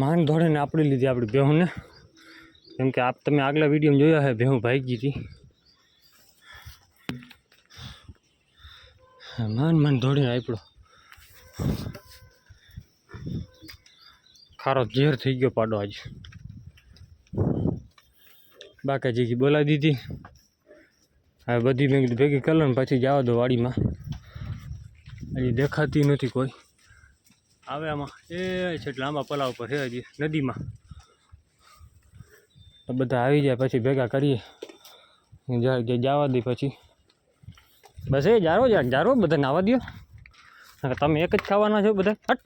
માન ધોળીને આપણી લીધી આપણી બેહુને. કેમ કે આપ તમે આગલા વિડીયોમાં જોયા છે બેહું ભાગી હતી. માન માન ધોળીને આપ્યો ખારો ઝેર થઈ ગયો પાડો આજ. બાકાજીથી બોલાવી દીધી. હવે બધી ભેગી કરી ને પછી જવા દો વાડીમાં. હજી દેખાતી નથી કોઈ. આવે આમાં. એ છે લાંબા પલાવ પર છે હજી, નદીમાં. બધા આવી જાય, પછી ભેગા કરીએ. જવા દે પછી. બસ એ, જારો જરાક જારો બધાને આવવા દો તમે એક જ ખાવાના છો બધા? હટ.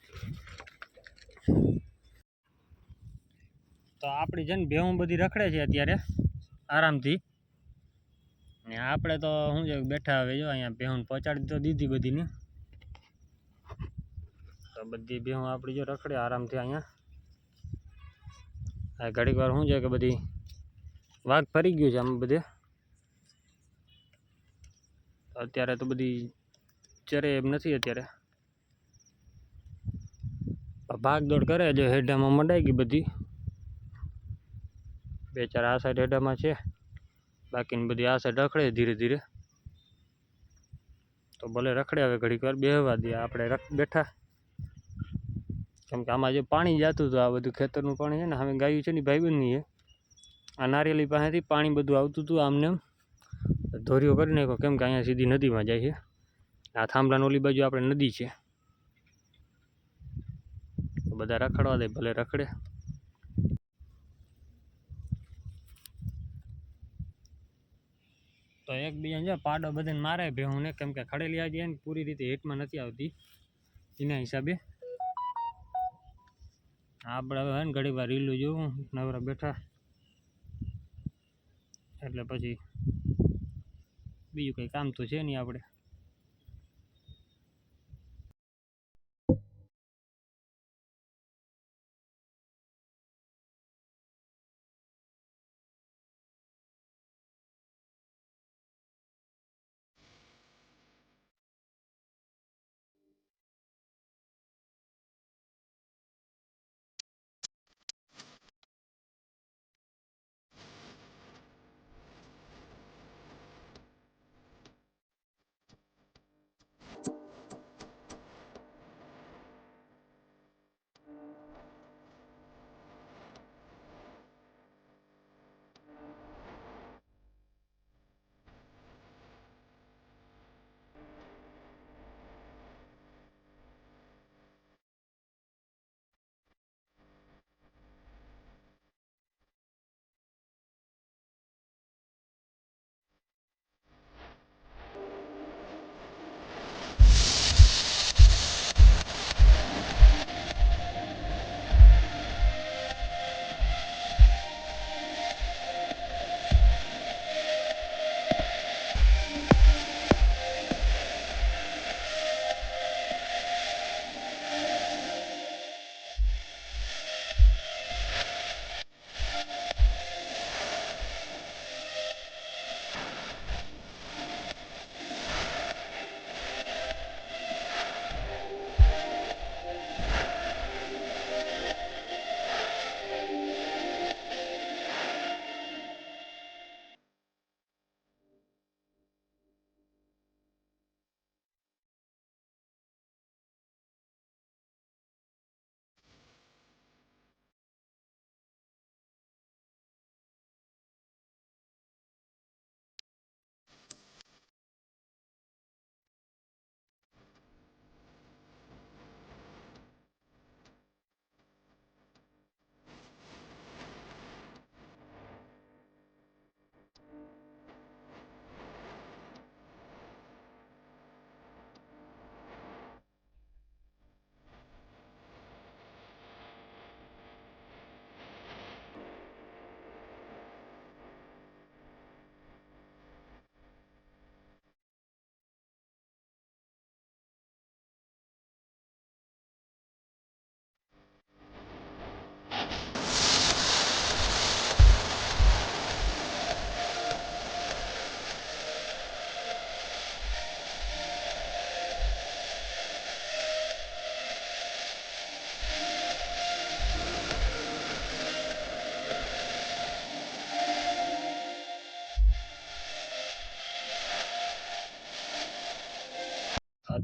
તો આપણી જેને ભેહું બધી રખડે છે અત્યારે, આરામથી. ને આપણે તો, શું છે, બેઠા હવે જો, અહીંયા ભેહું પહોંચાડી તો દીધી બધીને. બધી ભેહું આપણી જો રખડે આરામથી અહીંયા. આ ઘડીક વાર શું છે કે બધી વાઘ ફરી ગયું છે આમ બધે. અત્યારે તો બધી ચરે એમ નથી અત્યારે. ભાગદોડ કરે જો હેડામાં મંડાઈ ગઈ બધી. બે ચાર આ સાઈડ હેડામાં છે. બાકીની બધી આ સાઈડ રખડે ધીરે ધીરે. તો ભલે રખડે હવે ઘડીક વાર બેહવા દે, આપણે બેઠા. કેમ કે આમાં જે પાણી જતું હતું, આ બધું ખેતરનું પાણી છે ને, હવે ગાયું છે ને ભાઈબંધની છે. આ નારિયેલી પાસેથી પાણી બધું આવતું હતું આમને ધોરીઓ કરી નાખ્યો, કેમ કે અહીંયા સીધી નદીમાં જાય છે. આ થાંભલાની ઓલી બાજુ આપણે નદી છે. બધા રખડવા દે, ભલે રખડે. તો એકબીજાને જો પાડો બધાને મારે ભેહું ને, કેમ કે ખડેલી આજે ને, પૂરી રીતે હેટમાં નથી આવતી. એના હિસાબે આપણે હવે ને ઘડી વાર રીલું જોવું નવરા બેઠા. એટલે પછી બીજું કંઈ કામ તો છે નહીં આપણે.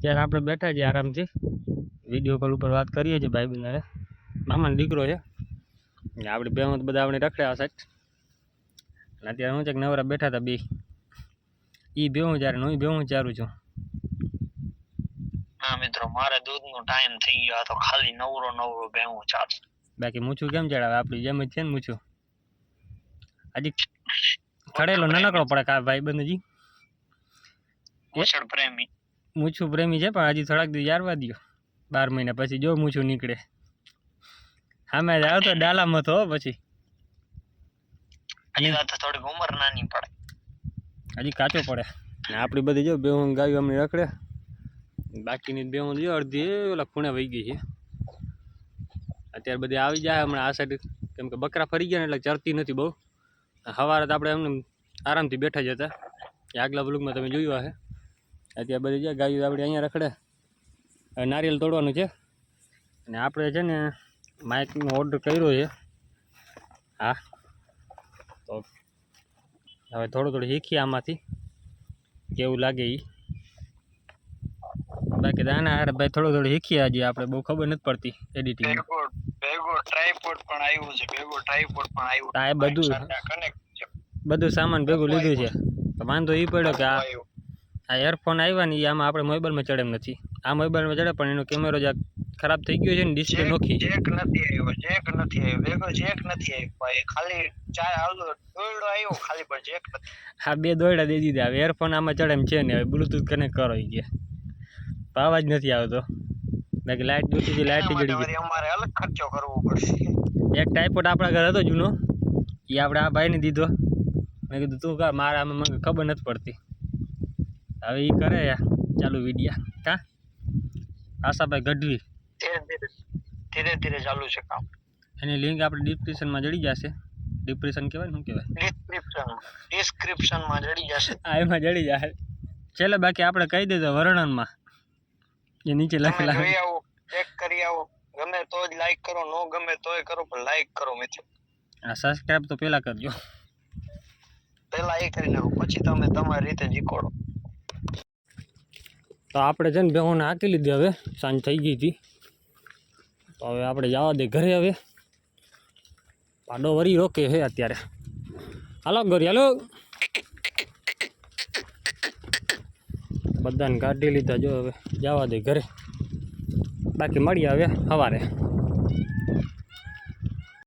અત્યારે આપણે બેઠા છીએ આરામથી. વીડિયો કોલ ઉપર વાત કરીએ છીએ ભાઈ બંધારે મામાનો દીકરો છે. ને આપણી બેહો બધા આપણે રખડ્યા સાચ અને અત્યારે હું છે કે નવરા બેઠા હતા બે. એ બેહું ચારે ને હું બેહું ચારું છું. હા મિત્રો મારે દૂધનો ટાઈમ થઈ ગયો. તો ખાલી નવરો નવરો બેહું ચાલુ. બાકી મૂછું કેમ ચડાવે? આપણી જેમ જ છે ને મૂછું. હજી ખડેલો નાનકડો પડે કા ભાઈ બંધજી પ્રેમી. મૂછું પ્રેમી છે પણ હજી થોડાક દિવસ યારવા દ્યો. બાર મહિના પછી જો મૂછું નીકળે. સામે જાવ તો ડાલામાં તો હો પછી. થોડીક ઉંમર નાની પડે. હજી કાચો પડે. ને આપણી બધી જો બેહું ગાયું અમને રખડે. બાકીની બેહું જો અડધી ઓલા ખૂણે વહી ગઈ છે. અત્યારે બધી આવી જાય હમણાં આ સાઈડ કેમ કે બકરા ફરી ગયા ને એટલે ચરતી નથી બહુ. સવારે તો આપણે એમને આરામથી બેઠા જ હતા. એ આગલા બ્લોગમાં તમે જોયું હશે. અત્યારે બધી છે ગાયું આપણે અહીંયા રખડે. હવે નારિયેલ તોડવાનું છે. અને આપણે છે ને માઇકનો ઓર્ડર કર્યો છે. હા. તો હવે થોડું થોડું શીખીએ આમાંથી. કેવું લાગે એ બાકી દાના હારે ભાઈ થોડું થોડું શીખીએ હજી આપણે બહુ ખબર નથી પડતી એડિટિંગ ભેગો ભેગો ટ્રાયપોડ પણ આવ્યું છે ભેગો ટ્રાયપોડ પણ આવ્યું આ બધું બધું સામાન ભેગું લીધું છે. તો વાંધો એ પડ્યો કે આ. આ એરફોન આવ્યા ને એ આમાં આપણે મોબાઈલમાં ચડે એમ નથી. આ મોબાઈલમાં ચડે પણ એનો કેમેરો જે ખરાબ થઈ ગયો છે ને ડિસ્પ્લે નોખી. જેક નથી આવ્યો જેક નથી આવ્યો. ભેગો જેક નથી આવ્યો. ભાઈ ખાલી ચાર આવતો દોરડો આવ્યો ખાલી પણ જેક નથી આ બે દોડા દે દીધા. હવે એરફોન આમાં ચડે એમ છે ને હવે બ્લૂટૂથ કનેક્ટ કરો એ કે. પાવા જ નથી આવતો. બાકી લાઇટ જોતી હતી લાઇટ જડી ગઈ. અમારે અલગ ખર્ચો કરવો પડશે. એક ટાઈપોટ આપણા ઘર હતો જૂનો. એ આપણે આ ભાઈને દીધો. મેં કીધું તું કા મારા આમાં મને ખબર નથી પડતી. હવે એ કરે ચાલુ વિડિયા. કા? આશાભાઈ ગઢવી. ધીરે ધીરે ધીરે ધીરે ચાલુ છે કામ. એની લિંક આપણે ડિસ્ક્રિપ્શનમાં જડી જશે. ડિપ્રેશન કહેવાય શું કહેવાય? ડિસ્ક્રિપ્શન ડિસ્ક્રિપ્શનમાં જડી જશે. હા એમાં જડી જાય છેલ્લે બાકી આપણે કહી દેજો વર્ણનમાં. એ નીચે લખેલા જોઈ આવો ચેક કરી આવો. ગમે તો જ લાઈક કરો નો ગમે તોય કરો પણ લાઈક કરો મિત્રો. આ સબસ્ક્રાઇબ તો પહેલાં કરજો. પહેલા એ કરી નાખો પછી તમે તમારી રીતે જીકોડો. તો આપણે છે ને બેહોને હાકી લીધી હવે, સાંજ થઈ ગઈ હતી. તો હવે આપણે જવા દે ઘરે હવે. પાડો વરી રોકે છે અત્યારે. હાલો, ગોરી, હાલો. બધાને કાઢી લીધા જો હવે, જવા દે ઘરે. બાકી મળીએ હવે સવારે.